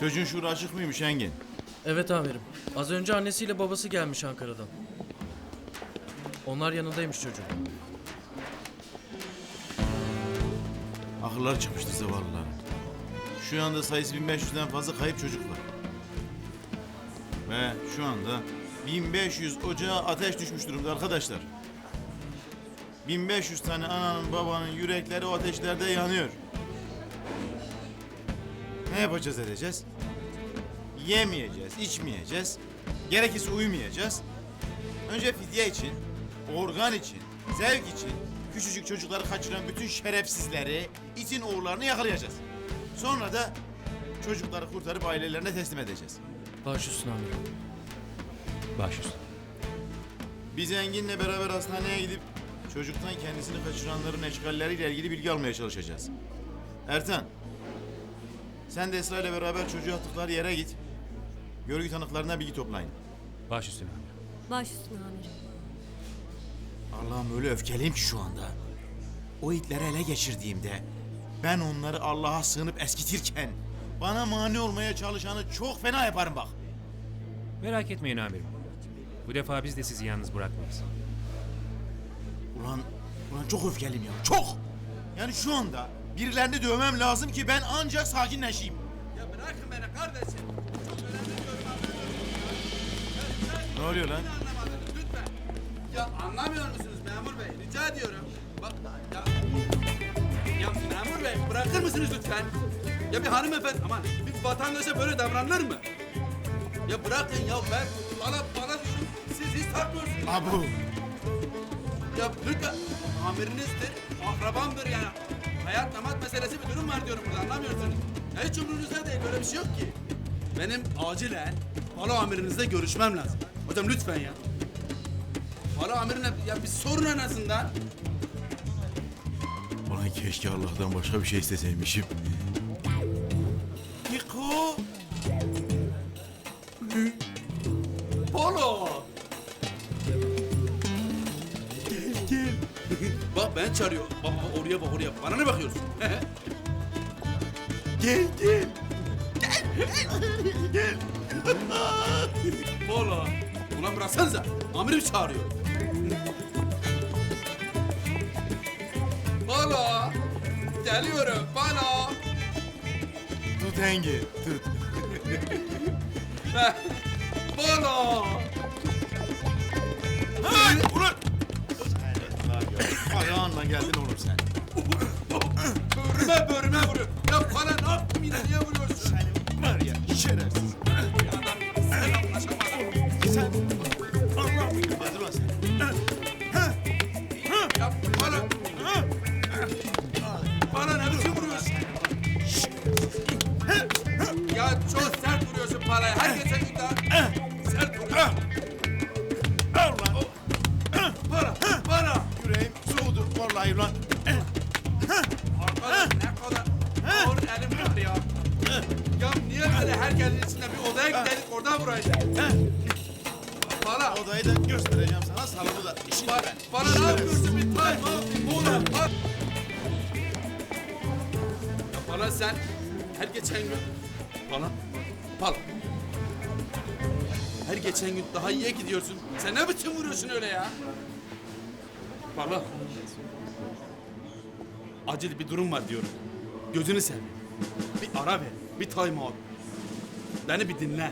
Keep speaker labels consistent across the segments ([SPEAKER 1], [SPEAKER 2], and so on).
[SPEAKER 1] Çocuğun şuuru açık mıymış Engin?
[SPEAKER 2] Evet amirim. Az önce annesiyle babası gelmiş Ankara'dan. Onlar yanındaymış çocuğun.
[SPEAKER 1] Akılları çıkmıştı zavallıların. Şu anda sayısı 1500'den fazla kayıp çocuk var. Ve şu anda 1500 ocağa ateş düşmüş durumda arkadaşlar. 1500 tane ananın babanın yürekleri o ateşlerde yanıyor. Ne yapacağız edeceğiz? Yemeyeceğiz, içmeyeceğiz. Gerekirse uyumayacağız. Önce fidye için, organ için, zevk için küçücük çocukları kaçıran bütün şerefsizleri, itin oğullarını yakalayacağız. Sonra da çocukları kurtarıp ailelerine teslim edeceğiz.
[SPEAKER 2] Baş üstüne amirim.
[SPEAKER 3] Baş üstüne.
[SPEAKER 1] Biz Engin'le beraber hastaneye gidip çocuktan kendisini kaçıranların eşkalleriyle ilgili bilgi almaya çalışacağız. Ertan, sen de Esra ile beraber çocuğu attıkları yere git. Görgü tanıklarına bilgi toplayın.
[SPEAKER 3] Baş üstüne amirim.
[SPEAKER 4] Baş üstüne amirim.
[SPEAKER 1] Allah'ım öyle öfkeliyim ki şu anda. O itleri ele geçirdiğimde ben onları Allah'a sığınıp eskitirken bana mani olmaya çalışanı çok fena yaparım bak.
[SPEAKER 3] Merak etmeyin amirim. Bu defa biz de sizi yalnız bırakmayız.
[SPEAKER 1] Ulan, ulan çok öfkeliyim ya, çok. Yani şu anda birilerini dövmem lazım ki ben ancak sakinleşeyim.
[SPEAKER 5] Ya bırakın beni kardeşim. Çok önemli diyorum
[SPEAKER 1] Ne oluyor lan?
[SPEAKER 5] anlamadınız lütfen. Ya anlamıyor musunuz memur bey? Rica ediyorum. Bak ya. Ya memur bey bırakır mısınız lütfen? Ya bir hanımefendi aman bir vatandaşa böyle davranılır mı? Ya bırakın ya ben bana bana diyorum siz hiç takmıyorsunuz.
[SPEAKER 1] Abu.
[SPEAKER 5] Ya lütfen amirinizdir, akrabamdır yani. Hayat namat meselesi bir durum var diyorum burada anlamıyorsunuz. Ya hiç umurunuzda değil böyle bir şey yok ki. Benim acilen balo amirinizle görüşmem lazım. Hocam lütfen ya. Balo amirine ya bir sorun en azından.
[SPEAKER 1] Ulan keşke Allah'tan başka bir şey isteseymişim. Niko.
[SPEAKER 5] Polo! Çağırıyorum. Bak bak oraya bak oraya. Bana ne bakıyorsun?
[SPEAKER 1] Gel gel.
[SPEAKER 5] Polo. Ulan bıraksanıza. Amirim çağırıyor. Polo. Geliyorum. Polo.
[SPEAKER 1] Tut Engin, tut.
[SPEAKER 5] Polo.
[SPEAKER 1] Hay! Ulan! Ayağınla geldin oğlum sen.
[SPEAKER 5] Börüme börüme vuruyor. Ya bana ne yaptım yine? Niye vuruyorsun?
[SPEAKER 1] Var ya şerefsiz.
[SPEAKER 5] Selamlaşamadım. Oradan vurayız? Para,
[SPEAKER 1] Odayı da göstereceğim sana salonu da. İşin
[SPEAKER 5] para,
[SPEAKER 1] ben.
[SPEAKER 5] para ne yapıyorsun? Bir bir mola. Para. Ya para sen her geçen gün... Para, para. Her geçen gün daha iyiye gidiyorsun. Sen ne biçim vuruyorsun öyle ya? Para. Acil bir durum var diyorum. Gözünü seveyim. Bir ara ver. Bir time out. Beni bir dinle.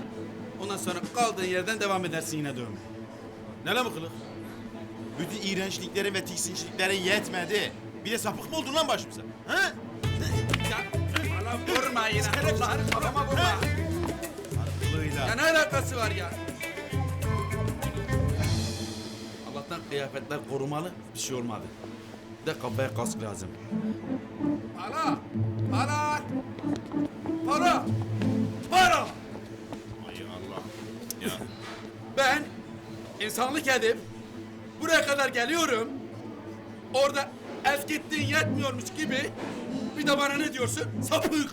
[SPEAKER 5] Ondan sonra kaldığın yerden devam edersin yine dövmeye.
[SPEAKER 1] Ne lan bu kılık? Bütün iğrençliklerin ve tiksinçliklerin yetmedi. Bir de sapık mı oldun lan başımıza? Ha?
[SPEAKER 5] Ya bana vurma yine. Allah'ını kafama vurma.
[SPEAKER 1] Kılığıyla.
[SPEAKER 5] Ya ne alakası var ya? Allah'tan kıyafetler korumalı, bir şey olmadı. Bir de kafaya kask lazım. Para! Para! İnsanlık edip buraya kadar geliyorum. Orada es gittiğin yetmiyormuş gibi bir de bana ne diyorsun? Sapık.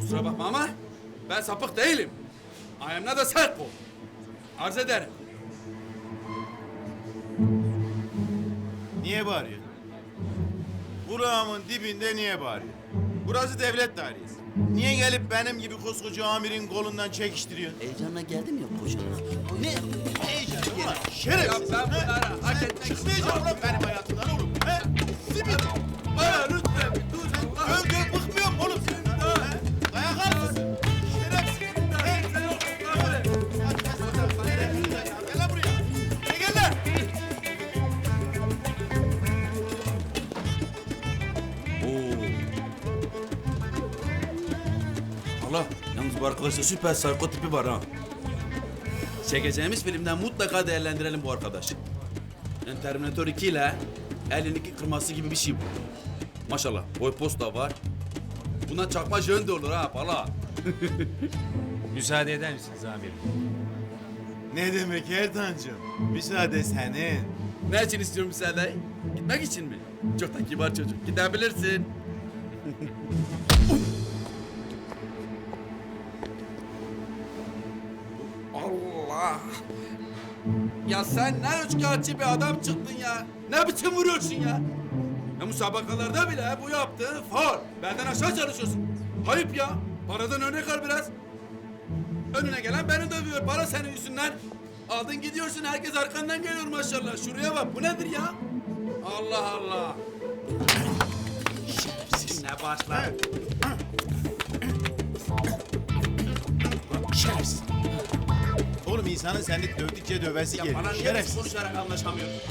[SPEAKER 5] Kusura bakma ama ben sapık değilim. I am not a psycho. Arz ederim.
[SPEAKER 1] Niye bağırıyor? Kulağımın dibinde niye bağırıyor? Burası devlet dairesi. Niye gelip benim gibi koskoca amirin kolundan çekiştiriyorsun?
[SPEAKER 4] Heyecanla geldim ya koşarak. Ne?
[SPEAKER 1] Heyecanlı ulan şerefsiz.
[SPEAKER 5] Ya ben bunlara hak etmek
[SPEAKER 1] Çıkmayacaksın ulan benim hayatımdan oğlum. He? Simit.
[SPEAKER 5] Allah yalnız bu arkadaşta süper psycho tipi var ha. Çekeceğimiz filmden mutlaka değerlendirelim bu arkadaşı. Yani Terminator 2 ile elindeki kırması gibi bir şey bu. Maşallah boy posta var. Buna çakma jön de olur ha pala.
[SPEAKER 3] Müsaade eder misiniz amirim?
[SPEAKER 1] Ne demek Ertan'cığım? Müsaade senin.
[SPEAKER 5] Ne için istiyorum müsaade? Gitmek için mi? Çok da kibar çocuk. Gidebilirsin. Sen ne üçkağıtçı bir adam çıktın ya. Ne biçim vuruyorsun ya? Ya müsabakalarda bile bu yaptığın faul. Benden aşağı çalışıyorsun. Ayıp ya. Paradan örnek al biraz. Önüne gelen beni dövüyor. Para senin yüzünden. Aldın gidiyorsun. Herkes arkandan geliyor maşallah. Şuraya bak. Bu nedir ya? Allah Allah. Ne başlar?
[SPEAKER 1] Şerefsiz. Oğlum insanın seni dövdükçe dövesi
[SPEAKER 5] Ya
[SPEAKER 1] geliyor.
[SPEAKER 5] bana niye biz
[SPEAKER 1] Şerefsiz.
[SPEAKER 5] konuşarak anlaşamıyoruz?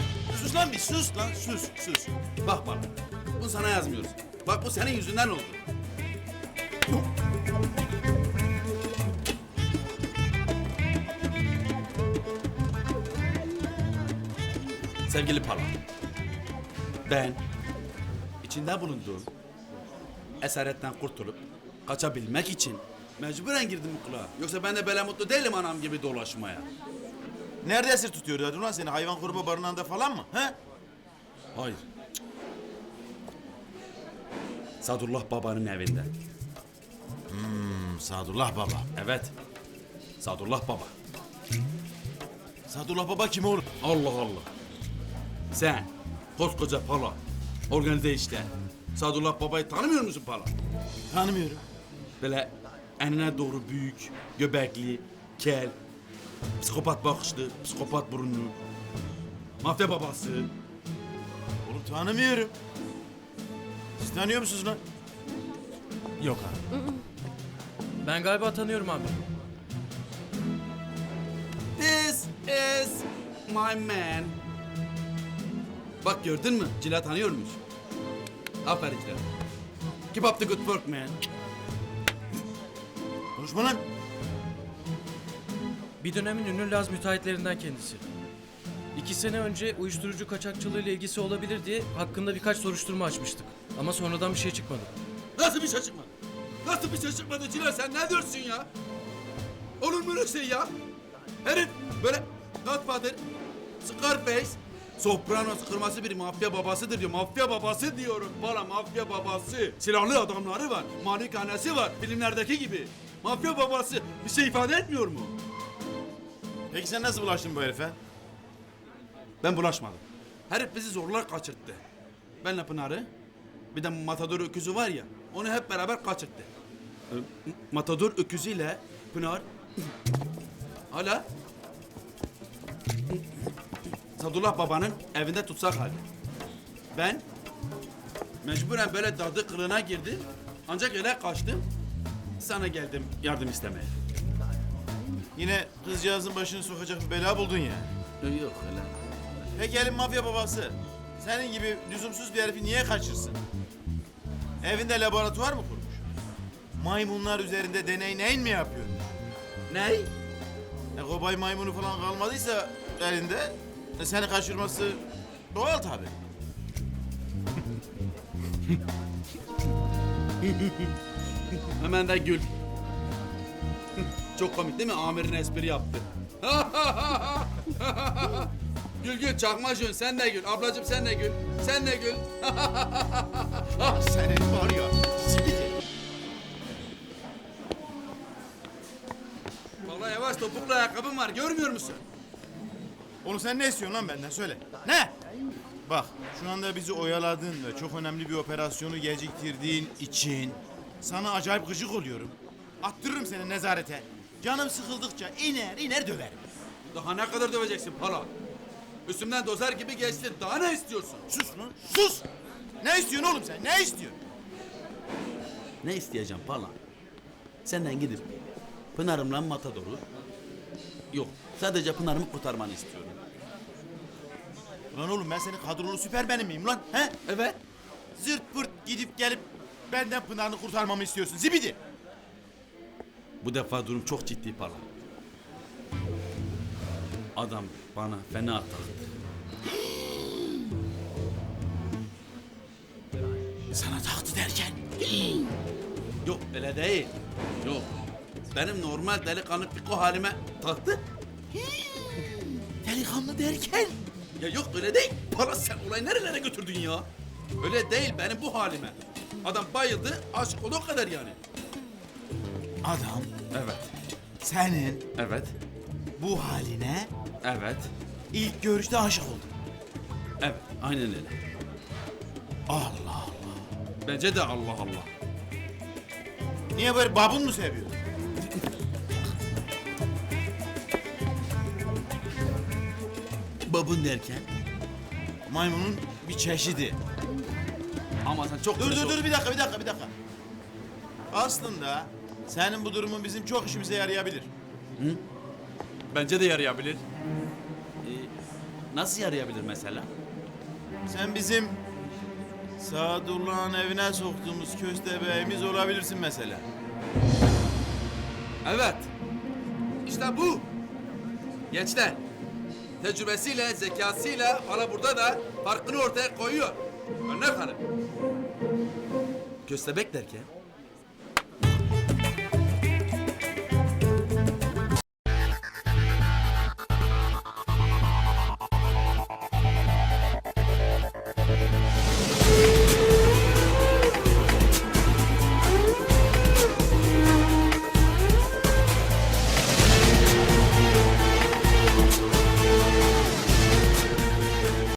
[SPEAKER 1] Sus lan bir sus lan sus sus.
[SPEAKER 5] Bak bak. Bu sana yazmıyoruz. Bak bu senin yüzünden oldu. Sevgili Pala. Ben içinde bulunduğum esaretten kurtulup kaçabilmek için mecburen girdim bu kulağa. Yoksa ben de böyle mutlu değilim anam gibi dolaşmaya.
[SPEAKER 1] Nerede esir tutuyorlar ulan seni hayvan koruma barınağında falan mı? He?
[SPEAKER 5] Hayır. Sadullah babanın evinde.
[SPEAKER 1] Hmm, Sadullah Baba.
[SPEAKER 5] Evet. Sadullah baba.
[SPEAKER 1] Sadullah Baba kim oğlum?
[SPEAKER 5] Allah Allah. Sen koskoca pala. Organize işte. Sadullah babayı tanımıyor musun pala?
[SPEAKER 1] Tanımıyorum.
[SPEAKER 5] Böyle enine doğru büyük, göbekli, kel, psikopat bakışlı, psikopat burunlu. Mafya babası.
[SPEAKER 1] Oğlum tanımıyorum. Siz tanıyor musunuz lan?
[SPEAKER 3] Yok abi.
[SPEAKER 2] Ben galiba tanıyorum abi.
[SPEAKER 5] This is my man. Bak gördün mü? Cila tanıyormuş. Aferin Cila. Keep up the good work man.
[SPEAKER 1] Konuşma lan.
[SPEAKER 2] Bir dönemin ünlü Laz müteahhitlerinden kendisi. İki sene önce uyuşturucu kaçakçılığıyla ilgisi olabilir diye hakkında birkaç soruşturma açmıştık. Ama sonradan bir şey çıkmadı.
[SPEAKER 5] Nasıl bir şey çıkmadı? Nasıl bir şey çıkmadı Cila sen ne diyorsun ya? Olur mu öyle şey ya? Herif böyle Godfather, Scarface, Sopranos kırması bir mafya babasıdır diyor. Mafya babası diyorum bana mafya babası. Silahlı adamları var, malikanesi var filmlerdeki gibi. Mafya babası bir şey ifade etmiyor mu?
[SPEAKER 1] Peki sen nasıl bulaştın bu herife?
[SPEAKER 5] Ben bulaşmadım. Herif bizi zorlar kaçırttı. Benle Pınar'ı, bir de Matador öküzü var ya, onu hep beraber kaçırttı. Ee, Matador öküzüyle Pınar hala Sadullah babanın evinde tutsak halde. Ben mecburen böyle dadı kılığına girdim. Ancak öyle kaçtım. Sana geldim yardım istemeye.
[SPEAKER 1] Yine kızcağızın başını sokacak bir bela buldun yani.
[SPEAKER 5] Yok öyle.
[SPEAKER 1] Peki elin mafya babası. Senin gibi lüzumsuz bir herifi niye kaçırsın? Evinde laboratuvar mı kurmuş? Maymunlar üzerinde deney neyin mi yapıyor?
[SPEAKER 5] Ney?
[SPEAKER 1] E, kobay maymunu falan kalmadıysa elinde e, seni kaçırması doğal tabii.
[SPEAKER 5] Hemen de gül. Çok komik değil mi? Amirin espri yaptı. gül gül çakma sen de gül. Ablacığım sen de gül. Sen de gül.
[SPEAKER 1] Ah senin var ya.
[SPEAKER 5] Vallahi yavaş topuklu ayakkabım var görmüyor musun?
[SPEAKER 1] Oğlum sen ne istiyorsun lan benden söyle. Ne? Bak şu anda bizi oyaladın ve çok önemli bir operasyonu geciktirdiğin için sana acayip gıcık oluyorum. Attırırım seni nezarete. Canım sıkıldıkça iner iner döverim.
[SPEAKER 5] Daha ne kadar döveceksin para? Üstümden dozer gibi geçtin. Daha ne istiyorsun?
[SPEAKER 1] Sus lan sus! Ne istiyorsun oğlum sen ne istiyorsun?
[SPEAKER 4] Ne isteyeceğim pala? Senden gidip Pınar'ımla Matador'u... Yok sadece Pınar'ımı kurtarmanı istiyorum.
[SPEAKER 1] Lan oğlum ben senin kadrolu süpermenim miyim lan? He?
[SPEAKER 5] Evet.
[SPEAKER 1] Zırt pırt gidip gelip benden Pınar'ını kurtarmamı istiyorsun zibidi.
[SPEAKER 4] Bu defa durum çok ciddi pala. Adam bana fena taktı.
[SPEAKER 1] Sana taktı derken.
[SPEAKER 4] Yok öyle değil.
[SPEAKER 5] Yok. Benim normal delikanlı piko halime taktı.
[SPEAKER 1] Delikanlı derken.
[SPEAKER 5] Ya yok öyle değil. Para sen olayı nerelere götürdün ya? Öyle değil benim bu halime. Adam bayıldı, aşık oldu o kadar yani.
[SPEAKER 1] Adam
[SPEAKER 4] Evet.
[SPEAKER 1] senin
[SPEAKER 4] Evet.
[SPEAKER 1] bu haline
[SPEAKER 4] Evet.
[SPEAKER 1] ilk görüşte aşık oldu.
[SPEAKER 4] Evet. Aynen öyle.
[SPEAKER 1] Allah.
[SPEAKER 5] Bence de Allah Allah.
[SPEAKER 1] Niye böyle babun mu seviyor?
[SPEAKER 4] Babun derken?
[SPEAKER 1] Maymunun bir çeşidi.
[SPEAKER 4] Ama sen çok
[SPEAKER 1] Dur dur dur bir dakika bir dakika bir dakika. Aslında senin bu durumun bizim çok işimize yarayabilir.
[SPEAKER 4] Bence de yarayabilir. Ee, nasıl yarayabilir mesela?
[SPEAKER 1] Sen bizim Sadullah'ın evine soktuğumuz köstebeğimiz olabilirsin mesela.
[SPEAKER 5] Evet. İşte bu. Gençler. Tecrübesiyle, zekasıyla hala burada da farkını ortaya koyuyor. Örnek alın.
[SPEAKER 4] Köstebek derken?